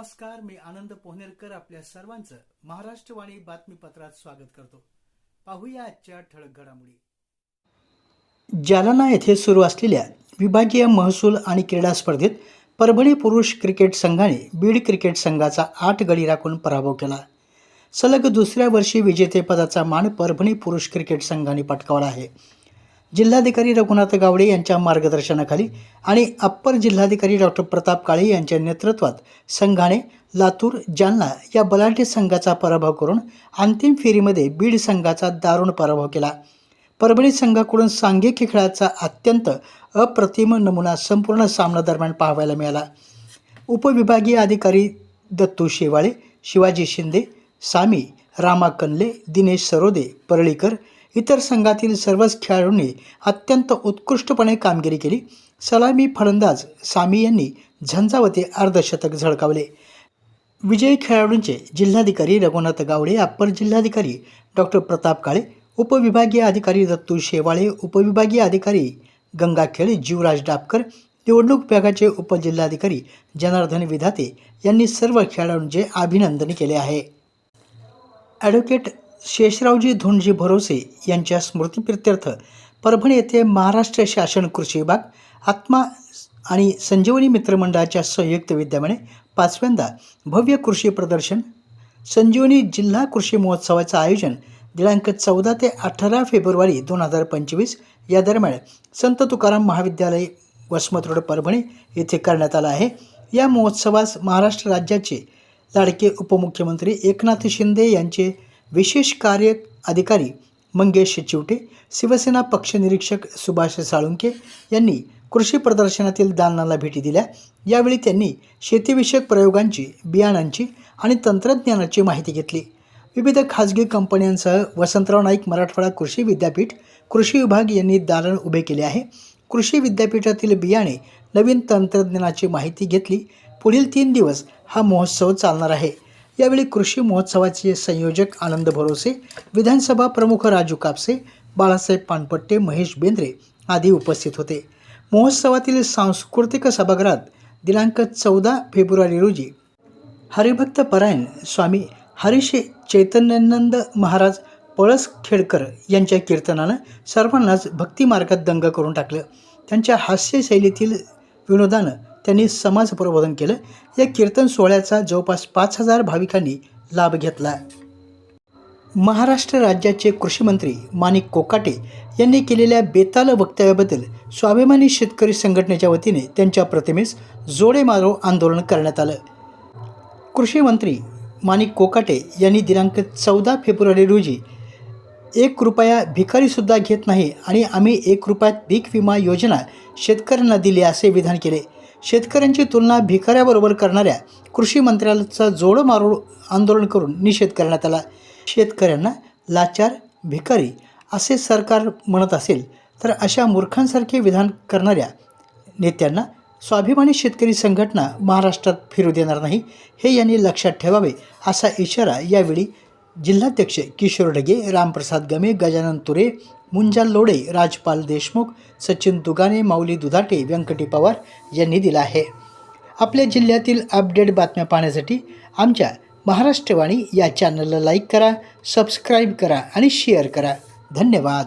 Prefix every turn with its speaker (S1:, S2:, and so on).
S1: नमस्कार मी आनंद पोहनेरकर आपल्या सर्वांचं महाराष्ट्रवाणी बातमीपत्रात स्वागत करतो. पाहूया आजच्या ठळक घडामोडी. जालना येथे सुरू असलेल्या विभागीय महसूल आणि क्रीडा स्पर्धेत परभणी पुरुष क्रिकेट संघाने बीड क्रिकेट संघाचा आठ गडी राखून पराभव केला. सलग दुसऱ्या वर्षी विजेतेपदाचा मान परभणी पुरुष क्रिकेट संघाने पटकावला आहे. जिल्हाधिकारी रघुनाथ गावडे यांच्या मार्गदर्शनाखाली आणि अप्पर जिल्हाधिकारी डॉक्टर प्रताप काळे यांच्या नेतृत्वात संघाने लातूर जालना या बलाढ्य संघाचा पराभव करून अंतिम फेरीमध्ये बीड संघाचा दारुण पराभव केला. परभणी संघाकडून सांघिक खेळाचा अत्यंत अप्रतिम नमुना संपूर्ण सामनादरम्यान पाहायला मिळाला. उपविभागीय अधिकारी दत्तू शेवाळे शिवाजी शिंदे सामी रामा कनले दिनेश सरोदे परळीकर इतर संघातील सर्वच खेळाडूंनी अत्यंत उत्कृष्टपणे कामगिरी केली. सलामी फलंदाज सामी यांनी झंझावते अर्धशतक झळकावले. विजयी खेळाडूंचे जिल्हाधिकारी रघुनाथ गावडे अप्पर जिल्हाधिकारी डॉक्टर प्रताप काळे उपविभागीय अधिकारी दत्तू शेवाळे उपविभागीय अधिकारी गंगाखेड जीवराज डापकर निवडणूक विभागाचे उपजिल्हाधिकारी जनार्दन विधाते यांनी सर्व खेळाडूंचे अभिनंदन केले आहे. ॲडव्होकेट शेषरावजी धोंडजी भरोसे यांच्या स्मृतीप्रित्यर्थ परभणी येथे महाराष्ट्र शासन कृषी विभाग आत्मा आणि संजीवनी मित्रमंडळाच्या संयुक्त विद्यमाने पाचव्यांदा भव्य कृषी प्रदर्शन संजीवनी जिल्हा कृषी महोत्सवाचं आयोजन दिनांक चौदा ते अठरा फेब्रुवारी दोन हजार पंचवीस या दरम्यान संत तुकाराम महाविद्यालय वसमत रोड परभणी येथे करण्यात आलं आहे. या महोत्सवास महाराष्ट्र राज्याचे लाडके उपमुख्यमंत्री एकनाथ शिंदे यांचे विशेष कार्य अधिकारी मंगेश चिवटे शिवसेना पक्षनिरीक्षक सुभाष साळुंके यांनी कृषी प्रदर्शनातील दालनाला भेटी दिल्या. यावेळी त्यांनी शेतीविषयक प्रयोगांची बियाणांची आणि तंत्रज्ञानाची माहिती घेतली. विविध खाजगी कंपन्यांसह वसंतराव नाईक मराठवाडा कृषी विद्यापीठ कृषी विभाग यांनी दालन उभे केले आहे. कृषी विद्यापीठातील बियाणे नवीन तंत्रज्ञानाची माहिती घेतली. पुढील तीन दिवस हा महोत्सव चालणार आहे. यावेळी कृषी महोत्सवाचे संयोजक आनंद भरोसे विधानसभा प्रमुख राजू कापसे बाळासाहेब पानपट्टे महेश बेंद्रे आदी उपस्थित होते. महोत्सवातील सांस्कृतिक सभागृहात दिनांक चौदा फेब्रुवारी रोजी हरिभक्त परायण स्वामी हरिषे चैतन्यानंद महाराज पळस खेडकर यांच्या कीर्तनानं सर्वांनाच भक्तिमार्गात दंग करून टाकलं. त्यांच्या हास्यशैलीतील विनोदानं त्यांनी समाज प्रबोधन केलं. या कीर्तन सोहळ्याचा जवळपास पाच हजार भाविकांनी लाभ घेतला. महाराष्ट्र राज्याचे कृषीमंत्री माणिक कोकाटे यांनी केलेल्या बेताल वक्तव्याबद्दल स्वाभिमानी शेतकरी संघटनेच्या वतीने त्यांच्या प्रतिमेस जोडे मारो आंदोलन करण्यात आलं. कृषी मंत्री माणिक कोकाटे यांनी दिनांक चौदा फेब्रुवारी रोजी एक रुपया भिकारीसुद्धा घेत नाही आणि आम्ही एक रुपयात पीक विमा योजना शेतकऱ्यांना दिली असे विधान केले. शेतकऱ्यांची तुलना भिकाऱ्याबरोबर करणाऱ्या कृषी मंत्र्याचा जोडं मारू आंदोलन करून निषेध करण्यात आला. शेतकऱ्यांना लाचार भिकारी असे सरकार म्हणत असेल तर अशा मूर्खांसारखे विधान करणाऱ्या नेत्यांना स्वाभिमानी शेतकरी संघटना महाराष्ट्रात फिरू देणार नाही हे यांनी लक्षात ठेवावे असा इशारा यावेळी जिल्हाध्यक्ष किशोर ढगे रामप्रसाद गमे गजानन तुरे मुंजाल लोडे राजपाल देशमुख सचिन दुगाने माऊली दुधाटे व्यंकटी पवार यांनी दिला आहे. आपल्या जिल्ह्यातील अपडेट बातम्या पाहण्यासाठी आमच्या महाराष्ट्रवाणी या चॅनलला लाईक करा सबस्क्राईब करा आणि शेअर करा. धन्यवाद.